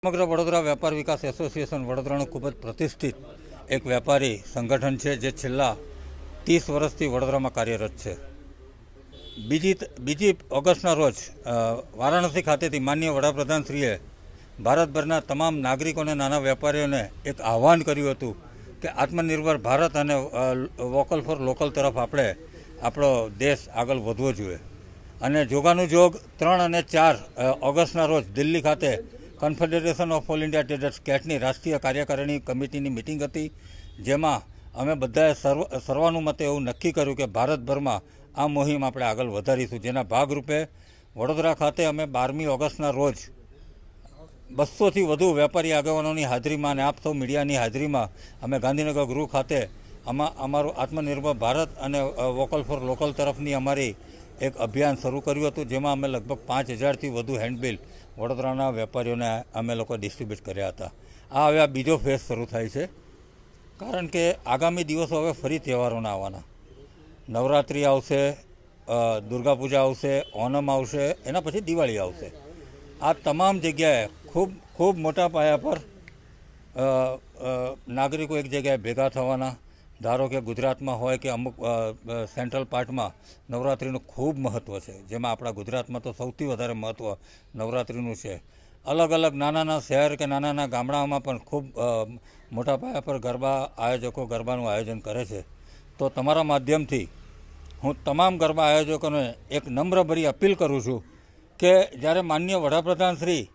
સમગ્ર વડોદરા વેપાર વિકાસ એસોસિએશન વડોદરાનું ખૂબ જ પ્રતિષ્ઠિત એક વેપારી સંગઠન છે, જે છેલ્લા ત્રીસ વર્ષથી વડોદરામાં કાર્યરત છે. બીજી બીજી ઓગસ્ટના રોજ વારાણસી ખાતેથી માન્ય વડાપ્રધાનશ્રીએ ભારતભરના તમામ નાગરિકોને, નાના વેપારીઓને એક આહવાન કર્યું હતું કે આત્મનિર્ભર ભારત અને વોકલ ફોર લોકલ તરફ આપણે આપણો દેશ આગળ વધવો જોઈએ. અને જોગાનું જોગ ત્રણ અને ચાર ઓગસ્ટના રોજ દિલ્હી ખાતે confederation of all India traders કેટની રાષ્ટ્રીય કાર્યકારિણી કમિટીની મિટિંગ હતી, જેમાં અમે બધાએ સર્વ, સર્વાનુમતે એવું નક્કી કર્યું કે ભારતભરમાં આ મુહિમ આપણે આગળ વધારીશું. જેના ભાગરૂપે વડોદરા ખાતે અમે બારમી ઓગસ્ટના રોજ બસોથી વધુ વેપારી આગેવાનોની હાજરીમાં અને આપ સૌ મીડિયાની હાજરીમાં અમે ગાંધીનગર ગૃહ ખાતે આમાં, અમારું આત્મનિર્ભર ભારત અને વોકલ ફોર લોકલ તરફની અમારી એક અભિયાન શરૂ કર્યું હતું, જેમાં અમે લગભગ પાંચ હજારથી વધુ હેન્ડબિલ વડોદરાના વેપારીઓને અમે લોકો ડિસ્ટ્રીબ્યુટ કર્યા હતા. આ હવે આ બીજો ફેઝ શરૂ થાય છે. કારણ કે આગામી દિવસો હવે ફરી તહેવારોના આવવાના. નવરાત્રિ આવશે દુર્ગાપૂજા દુર્ગા પૂજા આવશે, ઓનમ આવશે, એના પછી દિવાળી આવશે. આ તમામ જગ્યાએ ખૂબ ખૂબ મોટા પાયા પર નાગરિકો એક જગ્યાએ ભેગા થવાના. ધારો કે ગુજરાતમાં હોય કે અમુક સેન્ટ્રલ પાર્ટમાં નવરાત્રિનું ખૂબ મહત્ત્વ છે. જેમાં આપણા ગુજરાતમાં તો સૌથી વધારે મહત્ત્વ નવરાત્રિનું છે. અલગ અલગ નાના શહેર કે નાના નાના ગામડાઓમાં પણ ખૂબ મોટા પાયા પર ગરબા આયોજકો ગરબાનું આયોજન કરે છે. તો તમારા માધ્યમથી હું તમામ ગરબા આયોજકોને એક નમ્રભરી અપીલ કરું છું કે જ્યારે માન્ય વડાપ્રધાન શ્રી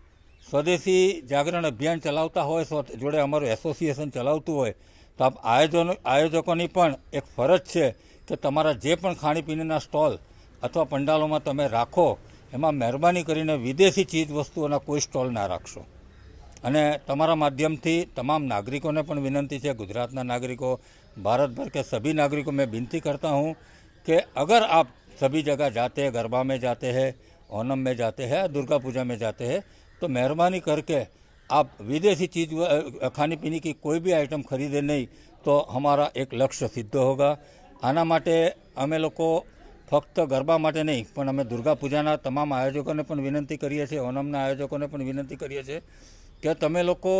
સ્વદેશી જાગરણ અભિયાન ચલાવતા હોય જોડે અમારું એસોસિએશન ચલાવતું હોય તો આપ આયોજનો, આયોજકોની પણ એક ફરજ છે કે તમારા જે પણ ખાણીપીણીના સ્ટોલ અથવા પંડાલોમાં તમે રાખો, એમાં મહેરબાની કરીને વિદેશી ચીજ વસ્તુઓના કોઈ સ્ટોલ ના રાખશો. અને તમારા માધ્યમથી તમામ નાગરિકોને પણ વિનંતી છે, ગુજરાતના નાગરિકો, ભારતભર કે સભી નાગરિકો, મેં વિનંતી કરતા હું કે અગર આપ સભી जगह જાતે हैं गरबा में जाते हैं ओनम में जाते દુર્ગા दुर्गा पूजा में जाते हैं तो मेहरबानी आप विदेशी चीज़ अ, खाने पीने की कोई भी आइटम खरीदे नहीं तो हमारा एक लक्ष्य सिद्ध होगा આના માટે અમે લોકો ફક્ત ગરબા માટે નહીં પણ અમે દુર્ગા પૂજાના તમામ આયોજકોને પણ વિનંતી કરીએ છીએ ઓનમના આયોજકોને પણ વિનંતી કરીએ છીએ કે તમે લોકો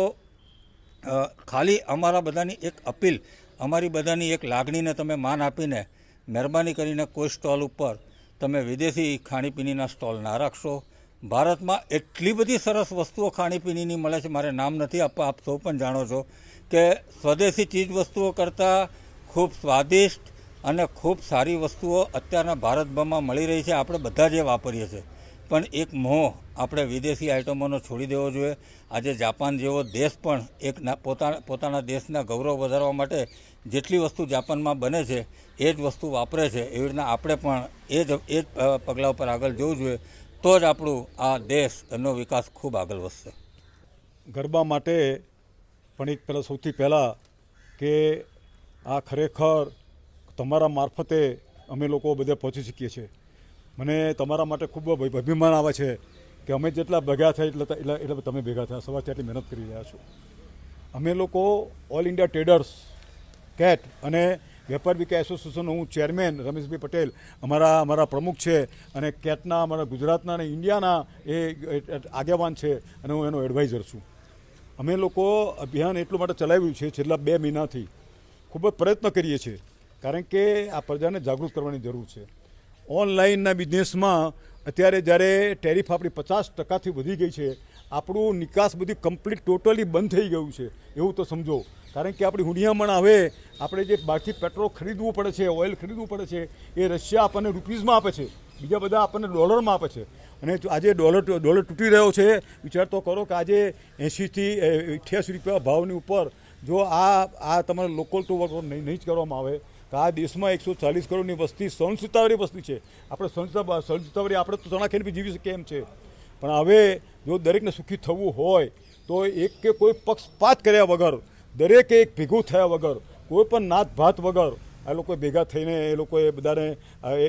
અ, ખાલી અમારા બધાની એક અપીલ અમારી બધાની એક લાગણીને તમે માન આપીને મહેરબાની કરીને કોઈ સ્ટોલ ઉપર તમે વિદેશી ખાણીપીણીના સ્ટોલ ના રાખશો ભારતમાં એટલી બધી સરસ વસ્તુઓ ખાણીપીણીની મળે છે, મારે નામ નથી આપવા, આપ સૌ પણ જાણો છો કે સ્વદેશી ચીજ વસ્તુઓ કરતાં ખૂબ સ્વાદિષ્ટ અને ખૂબ સારી વસ્તુઓ અત્યારના ભારતભરમાં મળી રહી છે. આપણે બધા જે વાપરીએ છીએ. પણ એક મોહ આપણે વિદેશી આઇટમોનો છોડી દેવો જોઈએ. આજે જાપાન જેવો દેશ પણ એક પોતાના પોતાના દેશના ગૌરવ વધારવા માટે જેટલી વસ્તુ જાપાનમાં બને છે, એ જ વસ્તુ વાપરે છે. એવી રીતના આપણે પણ એ જ એ જ પગલાં ઉપર આગળ જવું જોઈએ. તો જ આપણું આ દેશનો વિકાસ ખૂબ આગળ વધશે. ગરબા માટે પણ એક પહેલાં સૌથી પહેલાં કે આ ખરેખર તમારા મારફતે અમે લોકો બધે પહોંચી શકીએ છીએ. મને તમારા માટે ખૂબ અભિ- અભિમાન આવે છે કે અમે જેટલા ભેગા થયા એટલે એટલે એટલે તમે ભેગા થયા. સવારથી આટલી મહેનત કરી રહ્યા છો. અમે લોકો ઓલ ઇન્ડિયા ટ્રેડર્સ કેટ અને વેપાર વિકાસ એસોસિએશનનો હું ચેરમેન રમેશભાઈ પટેલ, અમારા અમારા પ્રમુખ છે અને કેટના, અમારા ગુજરાતના અને ઇન્ડિયાના એ આગેવાન છે અને હું એનો એડવાઇઝર છું. અમે લોકો અભિયાન એટલું માટે ચલાવ્યું છે છેલ્લા બે મહિનાથી. ખૂબ જ પ્રયત્ન કરીએ છીએ. કારણ કે આ પ્રજાને જાગૃત કરવાની જરૂર છે. ઓનલાઈનના બિઝનેસમાં અત્યારે જ્યારે ટેરિફ આપણી પચાસ ટકાથી વધી ગઈ છે, આપણું નિકાસ બધી કમ્પ્લીટ ટોટલી બંધ થઈ ગયું છે. એવું તો સમજો. કારણ કે આપણી હુંડિયામણ આવે, આપણે જે બહારથી પેટ્રોલ ખરીદવું પડે છે, ઓઇલ ખરીદવું પડે છે, એ રશિયા આપણને રૂપીઝમાં આપે છે. બીજા બધા આપણને ડોલરમાં આપે છે. અને આજે ડોલર ડોલર તૂટી રહ્યો છે, વિચાર તો કરો કે આજે એંશીથી અઠ્યાસી રૂપિયા ભાવની ઉપર જો આ આ તમારે લોકલ ટુ વર્ક નહીં નહીં જ કરવામાં આવે તો આ દેશમાં એકસો ચાલીસ કરોડની વસ્તી સહનસીતાવાળી વસ્તી છે. આપણે સહનસીતા સહનસીતાવાળી આપણે તો ચણા ખાઈને જીવી શકીએ એમ છે. પણ હવે જો દરેકને સુખી થવું હોય, તો એક કે કોઈ પક્ષપાત કર્યા વગર, દરેકે એક ભેગું થયા વગર, કોઈ પણ નાત ભાત વગર આ લોકોએ ભેગા થઈને એ લોકોએ બધાને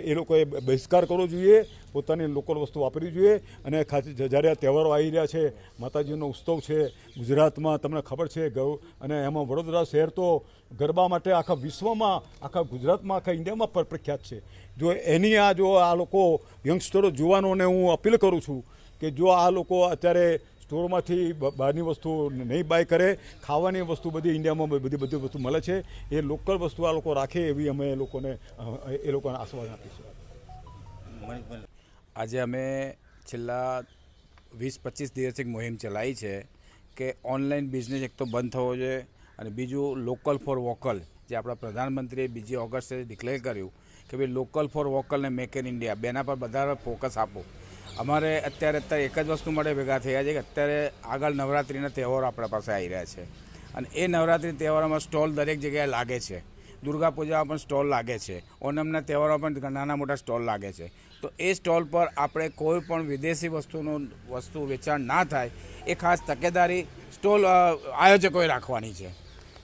એ લોકોએ બહિષ્કાર કરવો જોઈએ, પોતાની લોકલ વસ્તુ વાપરવી જોઈએ અને ખાસ જ્યારે આ તહેવારો આવી રહ્યા છે, માતાજીનો ઉત્સવ છે, ગુજરાતમાં તમને ખબર છે, ગૌ, અને એમાં વડોદરા શહેર તો ગરબા માટે આખા વિશ્વમાં, આખા ગુજરાતમાં, આખા ઇન્ડિયામાં પણ પ્રખ્યાત છે. જો એની આ જો આ લોકો યંગસ્ટરો, જુવાનોને હું અપીલ કરું છું કે જો આ લોકો અત્યારે સ્ટોરમાંથી બહારની વસ્તુ નહીં બાય કરે. ખાવાની વસ્તુ બધી ઇન્ડિયામાં બધી બધી વસ્તુ મળે છે. એ લોકલ વસ્તુ આ લોકો રાખે એવી અમે એ લોકોને એ લોકોને આશ્વાસન આપીશું આજે અમે છેલ્લા વીસ પચીસ દિવસથી મુહિમ ચલાવી છે કે ઓનલાઈન બિઝનેસ એક તો બંધ થવો જોઈએ અને બીજું લોકલ ફોર વોકલ જે આપણા પ્રધાનમંત્રીએ બીજી ઓગસ્ટે ડિક્લેર કર્યું કે ભાઈ લોકલ ફોર વોકલ ને મેક ઇન ઇન્ડિયા બેના પર બધા ફોકસ આપો. અમારે અત્યારે અત્યારે એક જ વસ્તુ માટે ભેગા થયા છે કે અત્યારે આગળ નવરાત્રિના તહેવારો આપણા પાસે આવી રહ્યા છે. અને એ નવરાત્રિ તહેવારોમાં સ્ટોલ દરેક જગ્યાએ લાગે છે. દુર્ગા પૂજામાં પણ સ્ટોલ લાગે છે. ઓનમના તહેવારો પણ નાના મોટા સ્ટોલ લાગે છે. તો એ સ્ટોલ પર આપણે કોઈ પણ વિદેશી વસ્તુનું વસ્તુ વેચાણ ના થાય એ ખાસ તકેદારી સ્ટોલ આયોજકોએ રાખવાની છે.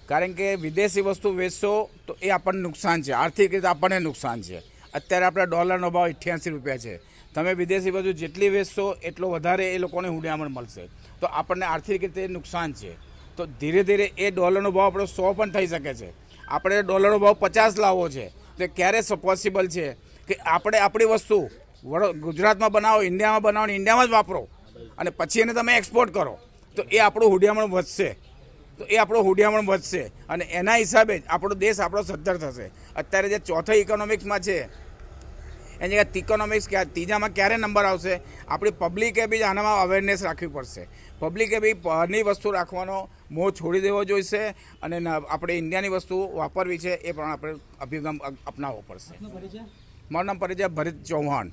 કારણ કે વિદેશી વસ્તુ વેચશો તો એ આપણને નુકસાન છે. આર્થિક રીતે આપણને નુકસાન છે. અત્યારે આપણા ડોલરનો ભાવ અઠ્યાસી રૂપિયા છે. તમે વિદેશી વધુ જેટલી વેચશો, એટલો વધારે એ લોકોને હુંડિયામણ મળશે. તો આપણને આર્થિક રીતે નુકસાન છે. તો ધીરે ધીરે એ ડોલરનો ભાવ આપણો સો પણ થઈ શકે છે. આપણે ડોલરનો ભાવ પચાસ લાવવો છે. તો ક્યારે પોસિબલ છે કે આપણે આપણી વસ્તુ વડો- ગુજરાતમાં બનાવો, ઇન્ડિયામાં બનાવો ઇન્ડિયામાં જ વાપરો. અને પછી એને તમે એક્સપોર્ટ કરો. તો એ આપણું હુંડિયામણ વધશે. તો એ આપણો હુંડિયામણ વધશે. અને એના હિસાબે જ આપણો દેશ આપણો સદ્ધર થશે. અત્યારે જે ચોથા ઇકોનોમિક્સમાં છે એની જગ્યાએ ઇકોનોમિક્સ ત્રીજામાં ક્યારે નંબર આવશે? આપણી પબ્લિકે બી આનામાં અવેરનેસ રાખવી પડશે. પબ્લિકે બી બહારની વસ્તુ રાખવાનો મોહ છોડી દેવો જોઈશે અને આપણે ઇન્ડિયાની વસ્તુ વાપરવી છે એ પણ આપણે અભિગમ અપનાવવો પડશે. મારું નામ પરિચય ભરત ચૌહાણ.